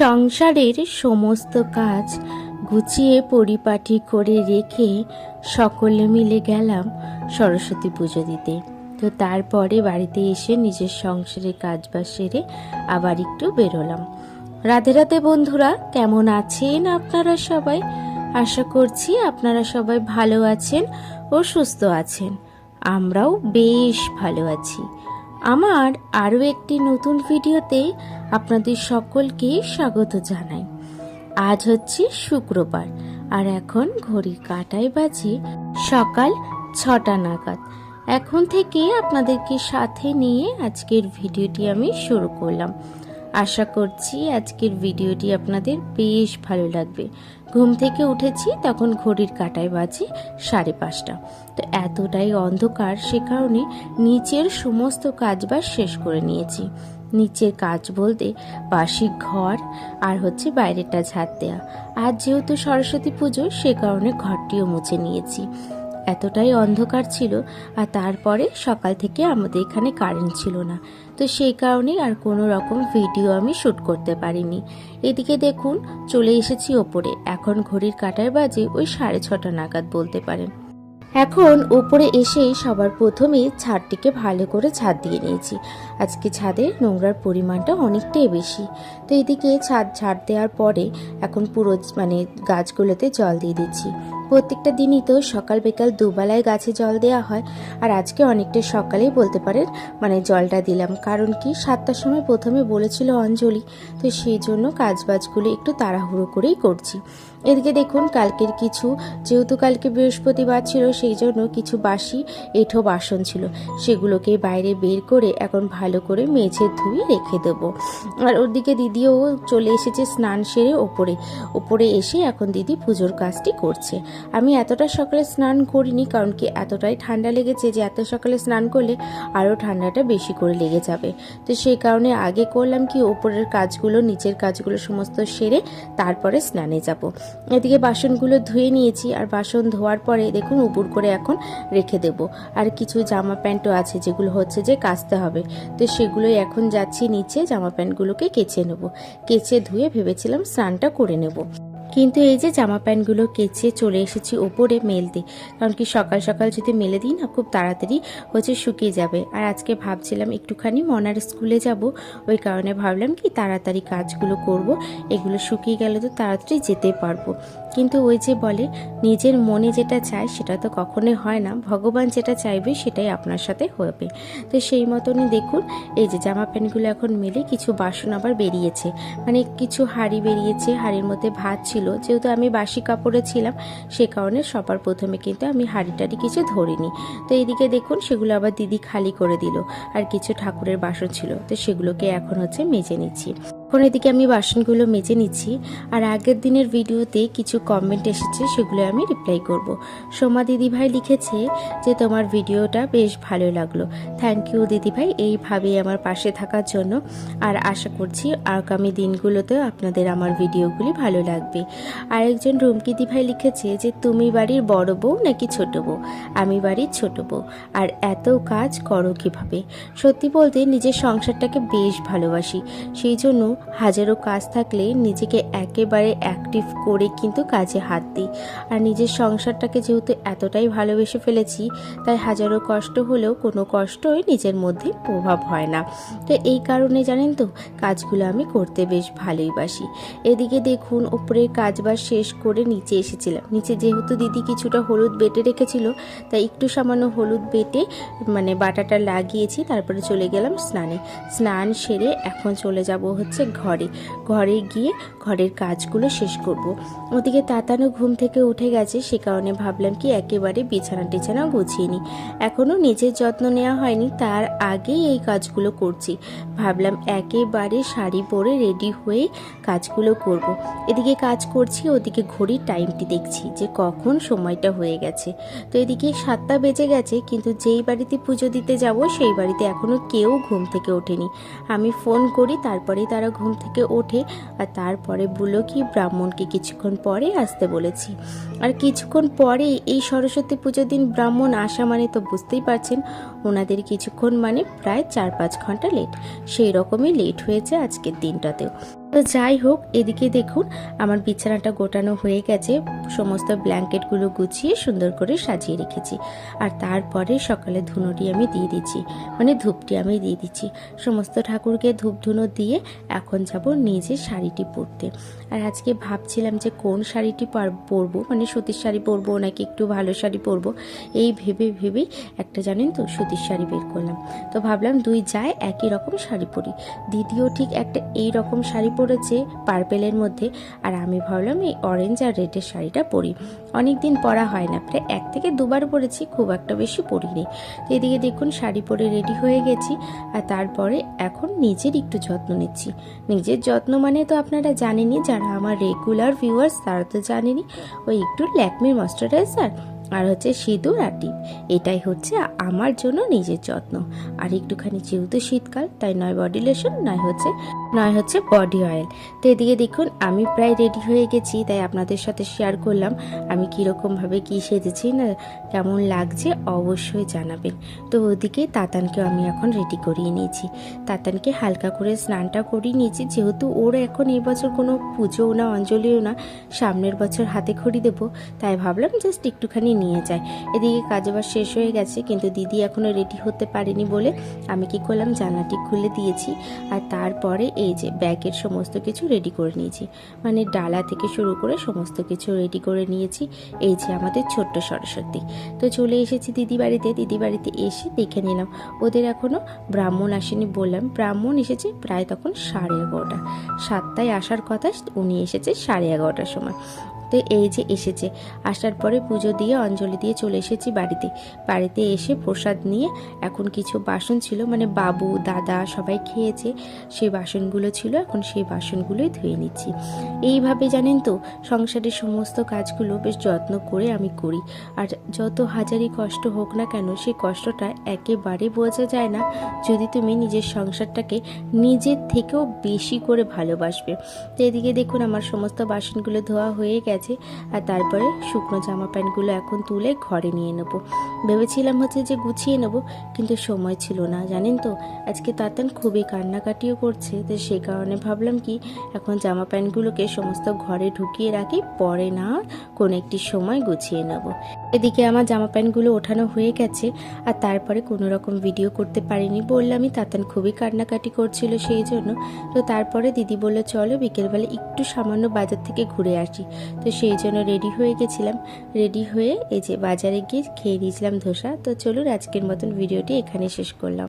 সংসারের সমস্ত কাজ গুছিয়ে পরিপাটি করে রেখে সকলে মিলে গেলাম সরস্বতী পুজো দিতে। তো তারপরে বাড়িতে এসে নিজের সংসারের কাজ বাজ সেরে আবার একটু বেরোলাম। রাধে রাধে বন্ধুরা, কেমন আছেন আপনারা সবাই? আশা করছি আপনারা সবাই ভালো আছেন ও সুস্থ আছেন। আমরাও বেশ ভালো আছি। আমার আরও একটি নতুন ভিডিওতে আপনাদের সকলকে স্বাগত জানাই। আজ হচ্ছে শুক্রবার, আর এখন ঘড়ির কাটায় বাজে সকাল ছটা নাগাদ। এখন থেকে আপনাদেরকে সাথে নিয়ে আজকের ভিডিওটি আমি শুরু করলাম। আশা করছি আজকের ভিডিওটি আপনাদের বেশ ভালো লাগবে। ঘুম থেকে উঠেছি, তখন ঘড়ির কাটায় বাজে সাড়ে পাঁচটা। তো এতটাই অন্ধকার সে কারণে নিচের সমস্ত কাজবাজ শেষ করে নিয়েছি। নিচের কাজ বলতে বাসি ঘর আর হচ্ছে বাইরেটা ঝাড় দেওয়া আর যেহেতু সরস্বতী পুজো, সে কারণে ঘরটিও মুছে নিয়েছি। এতটাই অন্ধকার ছিল আর তারপরে সকাল থেকে আমাদের এখানে কারেন্ট ছিল না। তো সেই কারণে আর কোনো রকম ভিডিও আমি শ্যুট করতে পারিনি। এদিকে দেখুন, চলে এসেছি ওপরে। এখন ঘড়ির কাটার বাজে ওই সাড়ে ছটা নাগাদ বলতে পারেন। এখন উপরে এসেই সবার প্রথমে ছাদটিকে ভালো করে ছাদ দিয়ে নিয়েছি। আজকে ছাদে নোংরার পরিমাণটা অনেকটাই বেশি। তো এদিকে ছাদ ঝাড় দেওয়ার পরে এখন পুরো মানে গাছগুলোতে জল দিয়ে দিচ্ছি। প্রত্যেকটা দিনই তো সকাল বিকাল দুবেলায় গাছে জল দেওয়া হয়, আর আজকে অনেকটা সকালেই বলতে পারেন মানে জলটা দিলাম। কারণ কি? সাতটার সময় প্রথমে বলেছিল অঞ্জলি, তো সেই জন্য কাজবাজগুলো একটু তাড়াহুড়ো করেই করছি। এদিকে দেখুন, কালকের কিছু, যেহেতু কালকে বৃহস্পতিবার ছিল সেই জন্য কিছু বাসি, এঁঠো বাসন ছিল। সেগুলোকে বাইরে বের করে এখন ভালো করে মেঝে ধুয়ে রেখে দেবো। আর ওদিকে দিদিও চলে এসেছে স্নান সেরে ওপরে। ওপরে এসে এখন দিদি পুজোর কাজটি করছে। আমি এতটা সকালে স্নান করিনি, কারণ কি এতটাই ঠান্ডা লেগেছে যে এত সকালে স্নান করলে আরও ঠান্ডাটা বেশি করে লেগে যাবে। তো সেই কারণে আগে করলাম কি, ওপরের কাজগুলো, নিচের কাজগুলো সমস্ত সেরে তারপরে স্নানে যাব। এদিকে বাসনগুলো ধুয়ে নিয়েছি, আর বাসন ধোয়ার পরে দেখুন উপর করে এখন রেখে দেব। আর কিছু জামা প্যান্টও আছে, যেগুলো হচ্ছে যে কাচতে হবে। তো সেগুলোই এখন যাচ্ছি, নিচে জামা প্যান্টগুলোকে কেচে নেব। কেচে ধুয়ে ভেবেছিলাম স্নানটা করে নেব। কিন্তু এই যে জামা প্যান্টগুলো কেচে চলে এসেছি ওপরে মেলতে, কারণ কি সকাল সকাল যদি মেলে দিই না, খুব তাড়াতাড়ি হচ্ছে শুকিয়ে যাবে। আর আজকে ভাবছিলাম একটুখানি মনার স্কুলে যাব, ওই কারণে ভাবলাম কি তাড়াতাড়ি কাজগুলো করব, এগুলো শুকিয়ে গেলে তো তাড়াতাড়ি যেতে পারব। কিন্তু ওই যে বলে, নিজের মনে যেটা চায় সেটা তো কখনোই হয় না। ভগবান যেটা চাইবে সেটাই আপনার সাথে হবে। তো সেই মতনই দেখুন, এই যে জামা প্যান্টগুলো এখন মেলে কিছু বাসন আবার বেরিয়েছে। মানে কিছু হাড়ি বেরিয়েছে, হাড়ির মধ্যে ভাত ছিল। যেহেতু আমি বাসি কাপড়ে ছিলাম, সে কারণে সবার প্রথমে কিন্তু আমি হাড়ি টাড়ি কিছু ধরিনি। তো এইদিকে দেখুন, সেগুলো আবার দিদি খালি করে দিল। আর কিছু ঠাকুরের বাসন ছিল, তো সেগুলোকে এখন হচ্ছে মেজে নিচ্ছি। এখন এদিকে আমি বাসনগুলো মেজে নিচ্ছি, আর আগের দিনের ভিডিওতে কিছু কমেন্ট এসেছে, সেগুলো আমি রিপ্লাই করব। সোমা দিদিভাই লিখেছে যে, তোমার ভিডিওটা বেশ ভালো লাগল। থ্যাংক ইউ দিদিভাই, এইভাবেই আমার পাশে থাকার জন্য। আর আশা করছি আগামী দিনগুলোতেও আপনাদের আমার ভিডিওগুলি ভালো লাগবে। আরেকজন রুমকি দিভাই লিখেছে যে, তুমি বাড়ির বড় বউ নাকি ছোট বউ? আমি বাড়ির ছোট বউ। আর এত কাজ করো কীভাবে? সত্যি বলতে নিজের সংসারটাকে বেশ ভালোবাসি। সেই জন্য হাজারো কাজ থাকলে নিজেকে একেবারে অ্যাক্টিভ করে কিন্তু কাজে হাত দিই। আর নিজের সংসারটাকে যেহেতু এতটাই ভালোবেসে ফেলেছি, তাই হাজারো কষ্ট হলেও কোনো কষ্টই নিজের মধ্যে প্রভাব হয় না। তো এই কারণে জানেন তো, কাজগুলো আমি করতে বেশ ভালোই বাসি। এদিকে দেখুন, উপরের কাজ বাজ শেষ করে নিচে এসেছিলাম। নিচে যেহেতু দিদি কিছুটা হলুদ বেটে রেখেছিল, তাই একটু সামান্য হলুদ বেটে মানে বাটাটা লাগিয়েছি, তারপরে চলে গেলাম স্নানে। স্নান সেরে এখন চলে যাব হচ্ছে ঘরে। ঘরে গিয়ে ঘরের কাজগুলো শেষ করব। ওদিকে তাতানো ঘুম থেকে উঠে গেছে, সে কারণে ভাবলাম কি একেবারে বিছানা টিছানা গুছিয়ে নিই এখনও নিজের যত্ন নেওয়া হয়নি, তার আগেই এই কাজগুলো করছি ভাবলাম একেবারে শাড়ি পরে রেডি হয়ে কাজগুলো করব। এদিকে কাজ করছি, ওদিকে ঘড়ির টাইমটি দেখছি যে কখন সময়টা হয়ে গেছে তো এদিকে সাতটা বেজে গেছে, কিন্তু যেই বাড়িতে পুজো দিতে যাব, সেই বাড়িতে এখনও কেউ ঘুম থেকে ওঠেনি আমি ফোন করি, তারপরেই তারা ঘুম থেকে ওঠে, আর তারপরে বলল কি ব্রাহ্মণকে কিছুক্ষণ পরে আসতে বলেছি। আর কিছুক্ষণ পরে এই সরস্বতী পুজোর দিন ব্রাহ্মণ আসা মানে তো বুঝতেই পারছেন, ওনাদের কিছুক্ষণ মানে প্রায় চার পাঁচ ঘণ্টা লেট সেই রকমই লেট হয়েছে আজকের দিনটাতেও। তো যাই হোক, এদিকে দেখুন, আমার বিছানাটা গোটানো হয়ে গেছে। সমস্ত ব্ল্যাঙ্কেটগুলো গুছিয়ে সুন্দর করে সাজিয়ে রেখেছি। আর তারপরে সকালে ধুনোটি আমি দিয়ে দিচ্ছি। মানে ধূপটি আমি দিয়ে দিচ্ছি। সমস্ত ঠাকুরকে ধূপ ধুনো দিয়ে এখন যাব নিজে শাড়িটি পরতে। আর আজকে ভাবছিলাম যে কোন শাড়িটি পরবো? মানে সুতির শাড়ি পরবো নাকি একটু ভালো শাড়ি পরবো? এই ভেবে ভেবেই একটা জানেন তো, সুতির শাড়ি বের করলাম। তো ভাবলাম দুই যায় একই রকম শাড়ি পরি। দিদিও ঠিক একটা এই রকম শাড়ি পরেছে পার্পেলের মধ্যে। আর আমি ভাবলাম এই অরেঞ্জ আর রেডের শাড়িটা পরি। অনেক দিন পরা হয় না, প্রায় এক থেকে দুবার পরেছি, খুব একটা বেশি পরিনি। তো এদিকে দেখুন শাড়ি পরে রেডি হয়ে গেছি। আর তারপরে এখন নিজের একটু যত্ন নিচ্ছি। নিজের যত্ন মানে তো আপনারা জানেনই, যারা আমার রেগুলার ভিউয়ার্স তারা তো জানেনি ওই একটু ল্যাকমির ময়শ্চারাইজার আর হচ্ছে সিঁদুর আর টিপ এটাই হচ্ছে আমার জন্য নিজের যত্ন। আর একটুখানি যেহেতু শীতকাল, তাই নয় বডি লোশন নয় হচ্ছে নয় হচ্ছে বডি অয়েল তো এদিকে দেখুন, আমি প্রায় রেডি হয়ে গেছি, তাই আপনাদের সাথে শেয়ার করলাম, আমি কীরকমভাবে কী সেজেছি, না কেমন লাগছে অবশ্যই জানাবেন। তো ওদিকে তাতানকেও আমি এখন রেডি করিয়ে নিয়েছি। তাতানকে হালকা করে স্নানটা করিয়ে নিয়েছি, যেহেতু ওর এখন এই বছর কোনো পুজোও না, অঞ্জলিও না, সামনের বছর হাতে খড়ি দেবো, তাই ভাবলাম জাস্ট একটুখানি নিয়ে যায়। এদিকে কাজবাজ শেষ হয়ে গেছে, কিন্তু দিদি এখনও রেডি হতে পারেনি বলে আমি কি করলাম, জানলাটি খুলে দিয়েছি আর তারপরে এই যে ব্যাগের সমস্ত কিছু রেডি করে নিয়েছি। মানে ডালা থেকে শুরু করে সমস্ত কিছু রেডি করে নিয়েছি, এই যে আমাদের ছোট্ট সরস্বতী। তো চলে এসেছি দিদি বাড়িতে দিদি বাড়িতে এসে দেখে নিলাম। ওদের এখনও ব্রাহ্মণ আসেনি বললাম, ব্রাহ্মণ এসেছে প্রায় তখন সাড়ে এগারোটা। সাতটায় আসার কথা, উনি এসেছে সাড়ে এগারোটার সময়। তো এই যে এসেছে। আসার পরে পুজো দিয়ে, অঞ্জলি দিয়ে চলে এসেছি বাড়িতে। বাড়িতে এসে প্রসাদ নিয়ে এখন কিছু বাসন ছিল মানে বাবু, দাদা সবাই খেয়েছে। সেই বাসনগুলো ছিল, এখন সেই বাসনগুলোই ধুয়ে নিচ্ছি। এইভাবে জানেন তো, সংসারের সমস্ত কাজগুলো বেশ যত্ন করে আমি করি। আর যত হাজারই কষ্ট হোক না কেন, সেই কষ্টটা একেবারে বোঝা যায় না, যদি তুমি নিজের সংসারটাকে নিজের থেকেও বেশি করে ভালোবাসবে। তো এদিকে দেখুন, আমার সমস্ত বাসনগুলো ধোয়া হয়ে গেছে। আর তারপরে শুকনো জামা প্যান্টগুলো এখন তুলে ঘরে নিয়ে নেব। ভেবেছিলাম হচ্ছে যে গুছিয়ে নেব, কিন্তু সময় ছিল না, জানেন তো? আজকে তাতান খুবই কান্নাকাটিও করছে, তো সেই কারণে ভাবলাম কি, এখন জামা প্যান্টগুলোকে সমস্ত ঘরে ঢুকিয়ে রাখি, পরে না কোনো একটি সময় গুছিয়ে নেব। এদিকে আমার জামা প্যান্টগুলো ওঠানো হয়ে গেছে, আর তারপরে কোনো রকম ভিডিও করতে পারিনি বললামই, তাতান খুবই কান্নাকাটি করছিল সেই জন্য। তো তারপরে দিদি বলল, চলো বিকেলবেলা একটু সামান্য বাজার থেকে ঘুরে আসি। তো সেই জন্য রেডি হয়ে গেছিলাম। রেডি হয়ে এই যে বাজারে গিয়ে খেয়ে নিয়েছিলাম ধোসা। তো চলুন আজকের মতন ভিডিওটি এখানে শেষ করলাম।